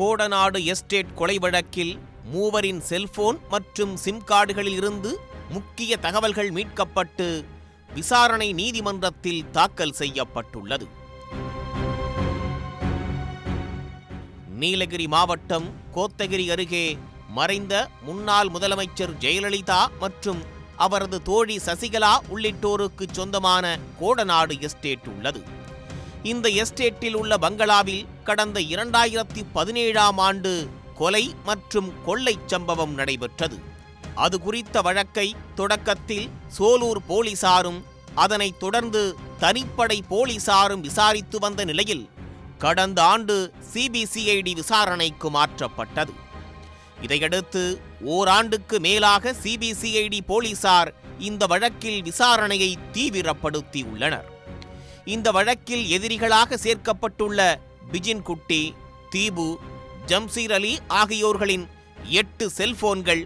Kodanad estate கொலை வழக்கில் மூவரின் cellphone மற்றும் சிம் கார்டுகளில் இருந்து முக்கிய தகவல்கள் மீட்கப்பட்டு விசாரணை நீதிமன்றத்தில் தாக்கல் செய்யப்பட்டுள்ளது. நீலகிரி மாவட்டம் கோத்தகிரி அருகே மறைந்த முன்னாள் முதலமைச்சர் ஜெயலலிதா மற்றும் அவரது தோழி சசிகலா உள்ளிட்டோருக்கு சொந்தமான கோடநாடு எஸ்டேட் உள்ளது. இந்த எஸ்டேட்டில் உள்ள பங்களாவில் கடந்த இரண்டாயிரத்தி பதினேழாம் ஆண்டு கொலை மற்றும் கொள்ளைச் சம்பவம் நடைபெற்றது. அது குறித்த வழக்கை தொடக்கத்தில் சோலூர் போலீசாரும் அதனைத் தொடர்ந்து தனிப்படை போலீசாரும் விசாரித்து வந்த நிலையில் கடந்த ஆண்டு சிபிசிஐடி விசாரணைக்கு மாற்றப்பட்டது. இதையடுத்து ஓராண்டுக்கு மேலாக சிபிசிஐடி போலீசார் இந்த வழக்கில் விசாரணையை தீவிரப்படுத்தியுள்ளனர். இந்த வழக்கில் எதிரிகளாக சேர்க்கப்பட்டுள்ள பிஜின் குட்டி தீபு ஜம்சீர் அலி ஆகியோர்களின் எட்டு செல்போன்கள்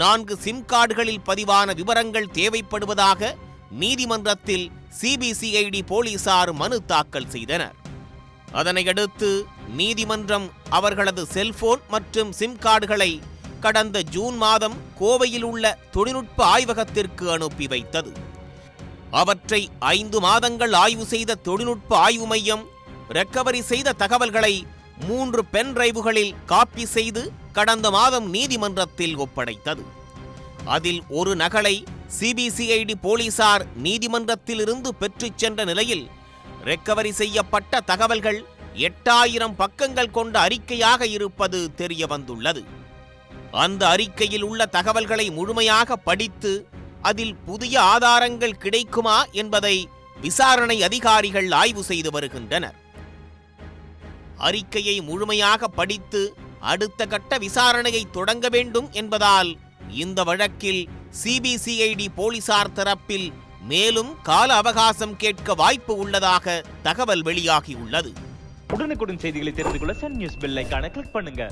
நான்கு சிம் கார்டுகளில் பதிவான விவரங்கள் தேவைப்படுவதாக நீதிமன்றத்தில் சிபிசிஐடி போலீசார் மனு தாக்கல் செய்தனர். அதனையடுத்து நீதிமன்றம் அவர்களது செல்போன் மற்றும் சிம் கார்டுகளை கடந்த ஜூன் மாதம் கோவையில் உள்ள தொழில்நுட்ப ஆய்வகத்திற்கு அனுப்பி வைத்தது. அவற்றை ஐந்து மாதங்கள் ஆய்வு செய்த தொழில்நுட்ப ஆய்வு மையம் ரெக்கவரி செய்த தகவல்களை மூன்று பென் டிரைவுகளில் காப்பி செய்து கடந்த மாதம் நீதிமன்றத்தில் ஒப்படைத்தது. அதில் ஒரு நகலை சிபிசிஐடி போலீசார் நீதிமன்றத்திலிருந்து பெற்றுச் சென்ற நிலையில் ரெக்கவரி செய்யப்பட்ட தகவல்கள் எட்டாயிரம் பக்கங்கள் கொண்ட அறிக்கையாக இருப்பது தெரிய வந்துள்ளது அந்த அறிக்கையில் உள்ள தகவல்களை முழுமையாக படித்து அதில் புதிய ஆதாரங்கள் கிடைக்குமா என்பதை விசாரணை அதிகாரிகள் ஆய்வு செய்து வருகின்றனர். அறிக்கையை முழுமையாக படித்து அடுத்த கட்ட விசாரணையை தொடங்க வேண்டும் என்பதால் இந்த வழக்கில் சிபிசிஐடி போலீசார் தரப்பில் மேலும் கால அவகாசம் கேட்க வாய்ப்பு உள்ளதாக தகவல் வெளியாகியுள்ளது. உடனுக்குடன் செய்திகளை தெரிந்து கொள்ள சன் நியூஸ் பெல்லைக்கான கிளிக் பண்ணுங்க.